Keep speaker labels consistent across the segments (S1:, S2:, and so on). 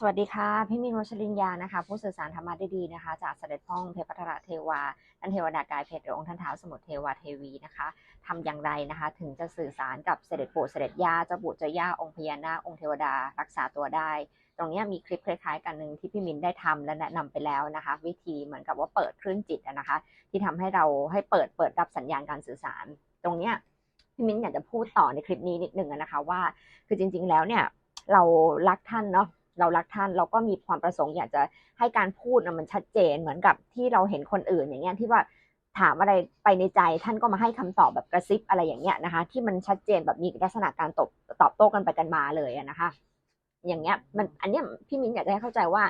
S1: สวัสดีค่ะ พี่มินวชรินยานะคะ ผู้สื่อสารธรรมะได้ดีนะคะ จากเสด็จพ่องเทพพัทรเทวาท่านเทวดากายเพชรหรือองค์ท่านเท้าสมุทรเทวาเทวีนะคะทำอย่างไรนะคะ ถึงจะสื่อสารกับเสด็จปู่เสด็จย่าเจ้าปู่เจ้าย่าองค์พญานาคองค์เทวดารักษาตัวได้ ตรงนี้มีคลิปคล้ายๆ กันหนึ่งที่พี่มินได้ทำและแนะนำไปแล้วนะคะ วิธีเหมือนกับว่าเปิดคลื่นจิตนะคะ ที่ทำให้เราให้เปิดเปิดรับสัญญาณการสื่อสาร ตรงเนี้ยพี่มินอยากจะพูดต่อในคลิปนี้นิดนึงนะคะว่า คือจริง ๆ แล้วเนี่ยเรารักท่านเนาะ เรารักท่านเราก็มีความประสงค์อยากจะให้การพูดนะมันชัดเจนเหมือนกับที่เราเห็นคนอื่นอย่างเงี้ยที่ว่าถามอะไรไปในใจท่านก็มาให้คำตอบแบบกระซิบอะไรอย่างเงี้ยนะคะ ที่มันชัดเจนแบบมีลักษณะการตอบตอบโต้กันไปกันมาเลยนะคะ อย่างเงี้ยมันอันเนี้ยพี่มิ้นอยากจะให้เข้าใจว่า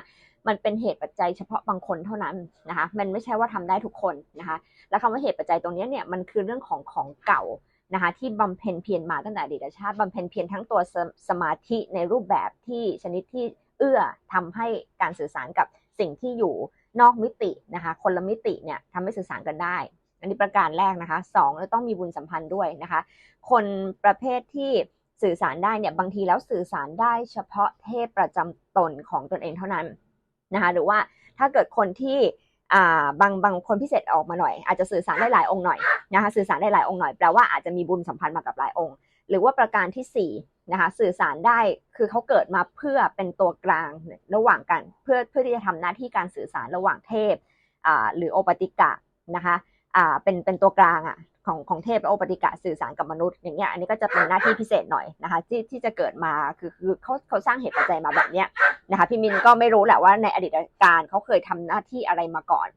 S1: มันเป็นเหตุปัจจัยเฉพาะบางคนเท่านั้นนะคะ มันไม่ใช่ว่าทำได้ทุกคนนะคะ แล้วคำว่าเหตุปัจจัยตรงเนี้ยเนี่ยมันคือเรื่องของของเก่านะคะที่บำเพ็ญเพียรมาตั้งแต่อดีตชาติบำเพ็ญเพียรทั้งตัวสสมาธิในรูปแบบที่ชนิดที่ เอื้อทำให้การสื่อสารกับสิ่งที่อยู่นอกมิตินะคะ คนละมิติเนี่ยทำให้สื่อสารกันได้ อันนี้ประการแรกนะคะสองต้องมีบุญสัมพันธ์ด้วยนะคะ คนประเภทที่สื่อสารได้เนี่ยบางทีแล้วสื่อสารได้เฉพาะเทพประจำตนของตนเองเท่านั้นนะคะหรือว่าถ้าเกิดคนที่อ่าบางบางคนพิเศษออกมาหน่อย อาจจะสื่อสารได้หลายองค์หน่อยนะคะสื่อสารได้หลายองค์หน่อยแปลว่าอาจจะมีบุญสัมพันธ์มากับหลายองค์ หรือว่าประการที่สี่นะคะสื่อสารได้คือเขาเกิดมาเพื่อเป็นตัวกลางระหว่างกันเพื่อเพื่อที่จะทำหน้าที่การสื่อสารระหว่างเทพหรือโอปติกะนะคะเป็นเป็นตัวกลางอะของของเทพและโอปติกะสื่อสารกับมนุษย์อย่างเงี้ยอันนี้ก็จะเป็นหน้าที่พิเศษหน่อยนะคะที่ที่จะเกิดมาคือคือเขาเขาสร้างเหตุปัจจัยมาแบบเนี้ยนะคะพี่มินก็ไม่รู้แหละว่าในอดีตการเขาเคยทำหน้าที่อะไรมาก่อน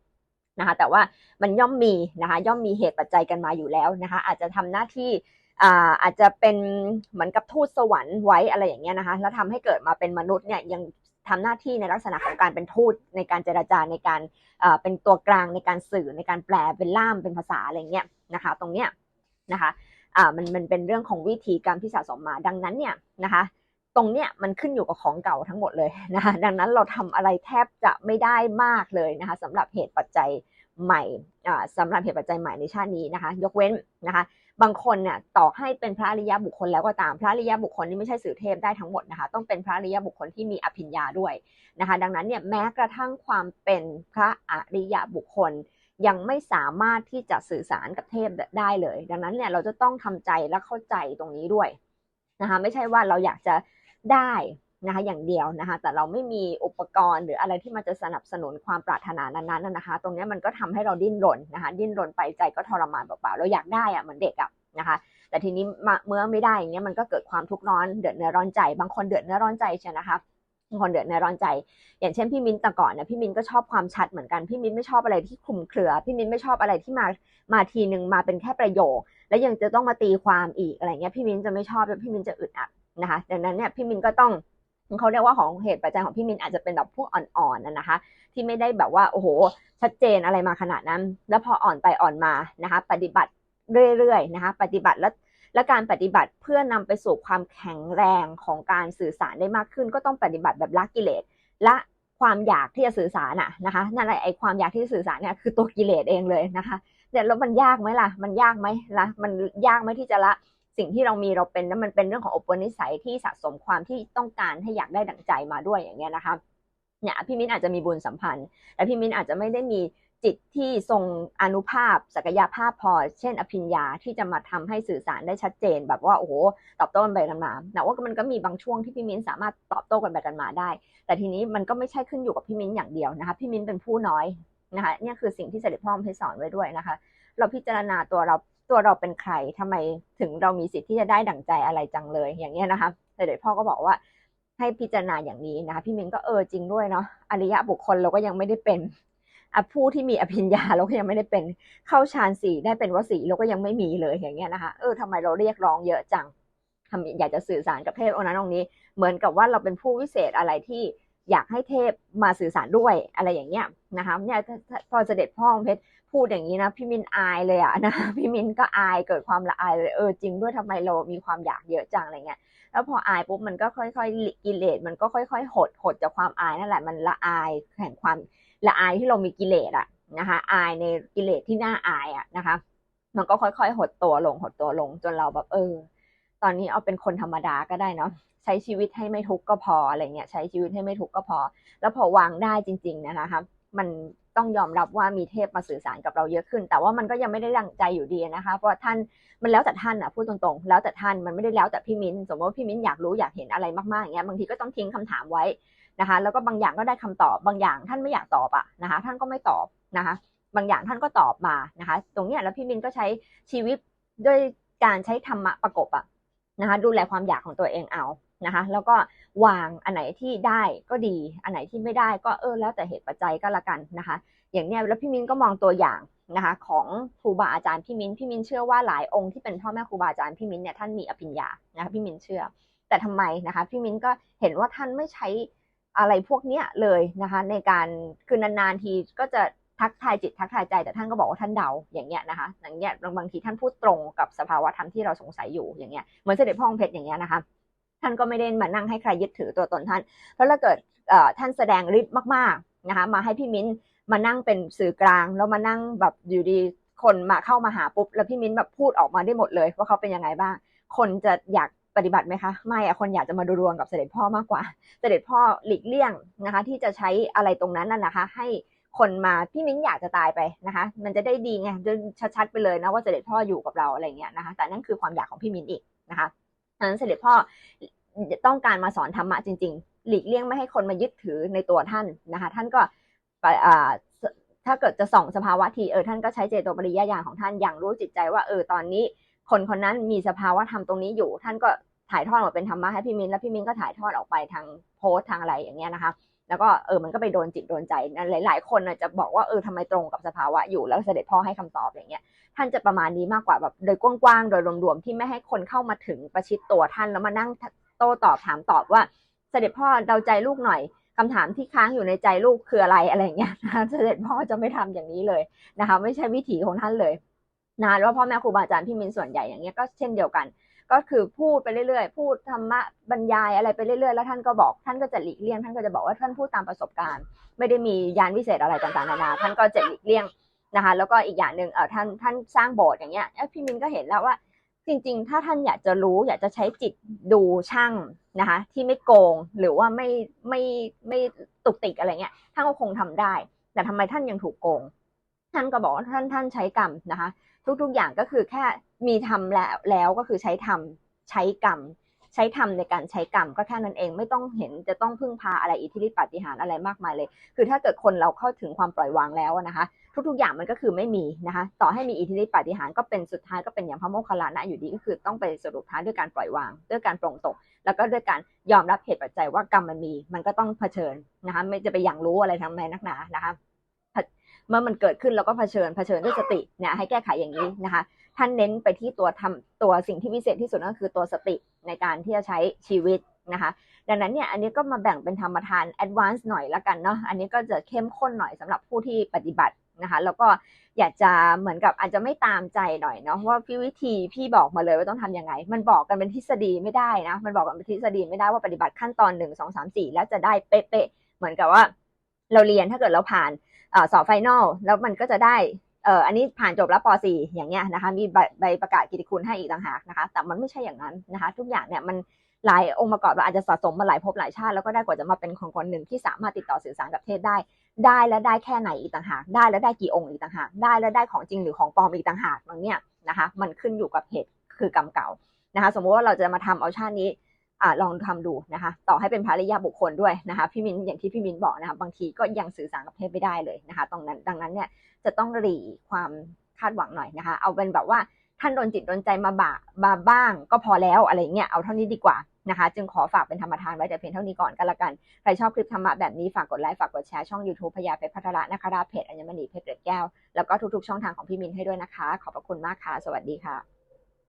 S1: นะคะแต่ว่ามันย่อมมีนะคะย่อมมีเหตุปัจจัยกันมาอยู่แล้วนะคะอาจจะทำหน้าที่ อาอาจจะเป็นเหมือนกับทูตสวรรค์ไว้อะไรอย่างเงี้ยนะคะแล้วทำให้เกิดมาเป็นมนุษย์เนี่ยยังทำหน้าที่ในลักษณะของการเป็นทูตในการเจรจาในการเป็นตัวกลางในการสื่อในการแปลเป็นล่ามเป็นภาษาอะไรเงี้ยนะคะ ตรงเนี้ยนะคะอ่ามันมันเป็นเรื่องของวิธีการที่สะสมมาดังนั้นเนี่ยนะคะตรงเนี้ยมันขึ้นอยู่กับของเก่าทั้งหมดเลยนะคะดังนั้นเราทำอะไรแทบจะไม่ได้มากเลยนะคะสำหรับเหตุปัจจัย ใหม่อ่าสำหรับเหตุปัจจัยใหม่ในชาตินี้นะคะ ยกเว้นนะคะ บางคนเนี่ยต่อให้เป็นพระอริยบุคคลแล้วก็ตามพระอริยบุคคลนี่ไม่ใช่สื่อเทพได้ทั้งหมดนะคะ ต้องเป็นพระอริยบุคคลที่มีอภิญญาด้วยนะคะ ดังนั้นเนี่ยแม้กระทั่งความเป็นพระอริยบุคคลยังไม่สามารถที่จะสื่อสารกับเทพได้เลย ดังนั้นเนี่ยเราจะต้องทำใจและเข้าใจตรงนี้ด้วยนะคะ ไม่ใช่ว่าเราอยากจะได้ นะคะอย่างเดียวนะคะแต่เราไม่มีอุปกรณ์หรืออะไรที่มันจะสนับสนุนความปรารถนานั้นๆนะคะ ตรงนี้มันก็ทำให้เราดิ้นรนนะคะดิ้นรนไปใจก็ทรมานเปล่าๆเราอยากได้อะเหมือนเด็กอะนะคะแต่ทีนี้เมื่อไม่ได้อย่างเงี้ยมันก็เกิดความทุกข์ร้อนเดือดเนื้อร้อนใจ บางคนเดือดเนื้อร้อนใจใช่นะคะบางคนเดือดเนื้อร้อนใจ อย่างเช่นพี่มินแต่ก่อนเนี่ยพี่มินก็ชอบความชัดเหมือนกันพี่มินไม่ชอบอะไรที่คลุมเครือ พี่มินไม่ชอบอะไรที่มามาทีหนึ่งมาเป็นแค่ประโยค แล้วยังจะต้องมาตีความอีกอะไรเงี้ยพี่มินจะไม่ชอบแล้วพี่มินจะอึดอัดนะคะดังนั้นเนี่ยพี่มินก็ต้อง เขาเรียกว่าของเหตุปัจจัยของพี่มินอาจจะเป็นแบบพวกอ่อนๆนะคะ ที่ไม่ได้แบบว่าโอ้โห ชัดเจนอะไรมาขนาดนั้น แล้วพออ่อนไปอ่อนมานะคะ ปฏิบัติเรื่อยๆนะคะ ปฏิบัติแล้วและการปฏิบัติเพื่อนำไปสู่ความแข็งแรงของการสื่อสารได้มากขึ้น ก็ต้องปฏิบัติแบบละกิเลสละความอยากที่จะสื่อสารอะนะคะนั่นแหละไอความอยากที่จะสื่อสารเนี่ยคือตัวกิเลสเองเลยนะคะเดี๋ยวแล้วมันยากไหมล่ะ มันยากไหมละมันยากไหมที่จะละ สิ่งที่เรามีเราเป็นนั้นมันเป็นเรื่องของอุปนิสัยที่สะสมความที่ต้องการให้อยากได้ดั่งใจมาด้วยอย่างเงี้ยนะคะเนี่ยพี่มิ้นอาจจะมีบุญสัมพันธ์แต่พี่มิ้นอาจจะไม่ได้มีจิตที่ทรงอนุภาพศักยภาพพอ เช่น อภิญญาที่จะมาทำให้สื่อสารได้ชัดเจน แบบว่าโอ้โหตอบโต้กันไปกันมาแต่ว่ามันก็มีบางช่วงที่พี่มิ้นสามารถตอบโต้กันไปกันมาได้ แต่ทีนี้มันก็ไม่ใช่ขึ้นอยู่กับพี่มิ้นอย่างเดียวนะคะพี่มิ้นเป็นผู้น้อยนะคะเนี่ยคือสิ่งที่เสด็จพ่อให้สอนไว้ด้วยนะคะ เราพิจารณาตัวเรา ตัวเราเป็นใครทำไมถึงเรามีสิทธิ์ที่จะได้ดั่งใจอะไรจังเลย อย่างเงี้ยนะคะแต่เสด็จพ่อก็บอกว่าให้พิจารณาอย่างนี้นะคะพี่มิ้นก็เออจริงด้วยเนาะอริยะบุคคลเราก็ยังไม่ได้เป็นอผู้ที่มีอภิญญาเราก็ยังไม่ได้เป็นเข้าฌานสี่ได้เป็นวสีเราก็ยังไม่มีเลยอย่างเงี้ยนะคะเออทำไมเราเรียกร้องเยอะจังทำอยากจะสื่อสารกับเทพองค์นั้นองค์นี้ เหมือนกับว่าเราเป็นผู้วิเศษอะไรที่ อยากให้เทพมาสื่อสารด้วยอะไรอย่างเงี้ยนะคะเนี่ยพอเสด็จพ่อองเพชรพูดอย่างนี้นะพี่มินอายเลยอะนะพี่มินก็อายเกิดความละอายเลยเออจริงด้วยทำไมเรามีความอยากเยอะจังอะไรเงี้ยแล้วพออายปุ๊บมันก็ค่อยๆกิเลสมันก็ค่อย ๆ หดหดจากความอายนั่นแหละมันละอายแห่งความละอายที่เรามีกิเลสอะนะคะอายในกิเลสที่น่าอายอะนะคะ มันก็ค่อยๆ หดตัวลงหดตัวลงจนเราแบบเออ ตอนนี้เอาเป็นคนธรรมดาก็ได้เนาะใช้ชีวิตให้ไม่ทุกข์ก็พออะไรเงี้ยใช้ชีวิตให้ไม่ทุกข์ก็พอ แล้วพอวางได้จริงๆนะคะมันต้องยอมรับว่ามีเทพมาสื่อสารกับเราเยอะขึ้น แต่ว่ามันก็ยังไม่ได้ดังใจอยู่ดีนะคะ เพราะท่านมันแล้วแต่ท่านอะพูดตรงๆ แล้วแต่ท่านมันไม่ได้แล้วแต่พี่มิ้นสมมติว่าพี่มิ้นอยากรู้อยากเห็นอะไรมากๆอย่างเงี้ยบางทีก็ต้องทิ้งคำถามไว้นะคะ แล้วก็บางอย่างก็ได้คำตอบบางอย่างท่านไม่อยากตอบอะนะคะ ท่านก็ไม่ตอบนะคะ บางอย่างท่านก็ตอบมานะคะ ตรงเนี้ยแล้วพี่มิ้นก็ใช้ชีวิตด้วยการใช้ธรรมะประกบอะ นะคะดูแลความอยากของตัวเองเอานะคะ แล้วก็วางอันไหนที่ได้ก็ดี อันไหนที่ไม่ได้ก็เออแล้วแต่เหตุปัจจัยก็แล้วกันนะคะ อย่างเนี้ยแล้วพี่มิ้นก็มองตัวอย่างนะคะของครูบาอาจารย์พี่มิ้นพี่มิ้นเชื่อว่าหลายองค์ที่เป็นพ่อแม่ครูบาอาจารย์พี่มิ้นเนี่ยท่านมีอภิญญานะคะพี่มิ้นเชื่อ แต่ทำไมนะคะพี่มิ้นก็เห็นว่าท่านไม่ใช้อะไรพวกเนี้ยเลยนะคะในการคือนานๆทีก็จะ ทักทายจิตทักทายใจแต่ท่านก็บอกว่าท่านเดาอย่างเงี้ยนะคะอย่างเงี้ยบางทีท่านพูดตรงกับสภาวะธรรมที่เราสงสัยอยู่อย่างเงี้ยเหมือนเสด็จพ่องเพชรอย่างเงี้ยนะคะท่านก็ไม่ได้มานั่งให้ใครยึดถือตัวตนท่าน เพราะถ้าเกิดท่านแสดงฤทธิ์มากๆนะคะมาให้พี่มิ้นมานั่งเป็นสื่อกลาง แล้วมานั่งแบบอยู่ดีคนมาเข้ามาหาปุ๊บแล้วพี่มิ้นแบบพูดออกมาได้หมดเลยว่าเขาเป็นยังไงบ้าง คนจะอยากปฏิบัติไหมคะไม่อะคนอยากจะมาดูดวงกับเสด็จพ่อมากกว่า เสด็จพ่อหลีกเลี่ยงนะคะ ที่จะใช้อะไรตรงนั้นน่ะนะคะ ให้ คนมาพี่มิ้นอยากจะตายไปนะคะ มันจะได้ดีไงจะชัดๆไปเลยนะว่าเสด็จพ่ออยู่กับเราอะไรเงี้ยนะคะ แต่นั่นคือความอยากของพี่มิ้นอีกนะคะดังนั้นเสด็จพ่อต้องการมาสอนธรรมะจริง ๆ หลีกเลี่ยงไม่ให้คนมายึดถือในตัวท่านนะคะ ท่านก็ถ้าเกิดจะส่องสภาวะทีเออท่านก็ใช้เจโตปริยญาณของท่านอย่างรู้จิตใจว่าเออตอนนี้ คนคนนั้นมีสภาวะธรรมตรงนี้อยู่ ท่านก็ถ่ายทอดมาเป็นธรรมะให้พี่มินแล้วพี่มินก็ถ่ายทอดออกไปทางโพสทางอะไรอย่างเงี้ยนะคะ แล้วก็เออมันก็ไปโดนจิตโดนใจหลาย ๆ คนจะบอกว่าเออทำไมตรงกับสภาวะอยู่แล้วเสด็จพ่อให้คำตอบอย่างเงี้ยท่านจะประมาณนี้มากกว่าแบบโดยกว้างๆโดยรวมๆที่ไม่ให้คนเข้ามาถึงประชิดตัวท่านแล้วมานั่งโต้ตอบถามตอบว่าเสด็จพ่อเดาใจลูกหน่อยคำถามที่ค้างอยู่ในใจลูกคืออะไรอะไรเงี้ยนะคะเสด็จพ่อจะไม่ทำอย่างนี้เลยนะคะ ไม่ใช่วิถีของท่านเลยนะแล้วพ่อแม่ครูบาอาจารย์พี่มินส่วนใหญ่อย่างเงี้ยก็เช่นเดียวกัน ก็คือพูดไปเรื่อยๆ พูดธรรมะบรรยายอะไรไปเรื่อยๆ แล้วท่านก็บอก ท่านก็จะหลีกเลี่ยง ท่านก็จะบอกว่าท่านพูดตามประสบการณ์ ไม่ได้มียานวิเศษอะไรต่างๆ นานา ท่านก็จะหลีกเลี่ยงนะคะ แล้วก็อีกอย่างหนึ่งเออท่านท่านสร้างโบสถ์อย่างเงี้ยพี่มินก็เห็นแล้วว่า จริงๆ ถ้าท่านอยากจะรู้ อยากจะใช้จิตดูช่างนะคะ ที่ไม่โกง หรือว่าไม่ไม่ไม่ตุกติกอะไรเงี้ย ท่านก็คงทำได้ แต่ทำไมท่านยังถูกโกง ท่านก็บอกว่าท่านท่านใช้กรรมนะคะ ทุกๆอย่างก็คือแค่ มีทำแล้วแล้วก็คือใช้ทำใช้กรรม ใช้ทำในการใช้กรรมก็แค่นั้นเองไม่ต้องเห็นจะต้องพึ่งพาอะไรอิทธิฤทธิปาฏิหาริย์อะไรมากมายเลย คือถ้าเกิดคนเราเข้าถึงความปล่อยวางแล้วนะคะ ทุกๆอย่างมันก็คือไม่มีนะคะต่อให้มีอิทธิฤทธิปาฏิหาริย์ก็เป็นสุดท้ายก็เป็นอย่างพระโมคคัลลานะอยู่ดีก็คือต้องไปสรุปท้ายด้วยการปล่อยวางด้วยการปรงตกแล้วก็ด้วยการยอมรับเหตุปัจจัยว่ากรรมมันมี มันก็ต้องเผชิญนะคะไม่จะไปอย่างรู้อะไรทำไมนักหนานะคะเมื่อมันเกิดขึ้นเราก็เผชิญเผชิญด้วยสติเนี่ยให้แก้ไขอย่างนี้นะคะ ท่านเน้นไปที่ตัวทำตัวสิ่งที่พิเศษที่สุดก็คือตัวสติในการที่จะใช้ชีวิตนะคะ ดังนั้นเนี่ยอันนี้ก็มาแบ่งเป็นธรรมทานแอดวานซ์หน่อยละกันเนาะอันนี้ก็จะเข้มข้นหน่อยสำหรับผู้ที่ปฏิบัตินะคะ แล้วก็อยากจะเหมือนกับอาจจะไม่ตามใจหน่อยเนาะว่าพี่วิธีพี่บอกมาเลยว่าต้องทํำยังไง มันบอกกันเป็นทฤษฎีไม่ได้นะมันบอกกันเป็นทฤษฎีไม่ได้ว่าปฏิบัติขั้นตอนหนึ่งสองสามสี่แล้วจะได้เป๊ะๆเหมือนกับว่า เราเรียนถ้าเกิดเราผ่านสอบไฟนอลแล้วมันก็จะได้ เอออันนี้ผ่านจบแล้วป .4 อย่างเงี้ยนะคะ มีใบประกาศกิติคุณให้อีกต่างหากนะคะ แต่มันไม่ใช่อย่างนั้นนะคะ ทุกอย่างเนี่ยมันหลายองค์ประกอบเราอาจจะสะสมมาหลายภพหลายชาติแล้วก็ได้กว่าจะมาเป็นคนคนหนึ่งที่สามารถติดต่อสื่อสารกับเทศได้ ได้และได้แค่ไหนอีกต่างหาก ได้แล้วได้กี่องค์อีกต่างหาก ได้แล้วได้ของจริงหรือของปลอมอีกต่างหากตรงเนี้ยนะคะ มันขึ้นอยู่กับเหตุคือกรรมเก่านะคะ สมมุติว่าเราจะมาทำเอาชาตินี้ อลองทำดูนะคะ ต่อให้เป็นภริยาบุคคลด้วยนะคะพี่มินอย่างที่พี่มินบอกนะคะบางทีก็ยังสื่อสารกับเทพไม่ได้เลยนะคะตรงนั้นดังนั้นเนี่ยจะต้องหลีความคาดหวังหน่อยนะคะ เอาเป็นแบบว่าท่านโดนจิตโดนใจมาบาบาบ้าง ก็พอแล้วอะไรเงี้ยเอาเท่านี้ดีกว่านะคะ จึงขอฝากเป็นธรรมทานไว้แต่เพียงเท่านี้ก่อนก็แล้วกัน ใครชอบคลิปธรรมะแบบนี้ฝากกดไลค์ฝากกดแชร์ช่อง YouTube พยาเพชรพัทระนะคะราเพจอัญมณีเพชรเกล็ดแก้ว แล้วก็ทุกๆช่องทางของพี่มินให้ด้วยนะคะ ขอบพระคุณมากค่ะ สวัสดีค่ะ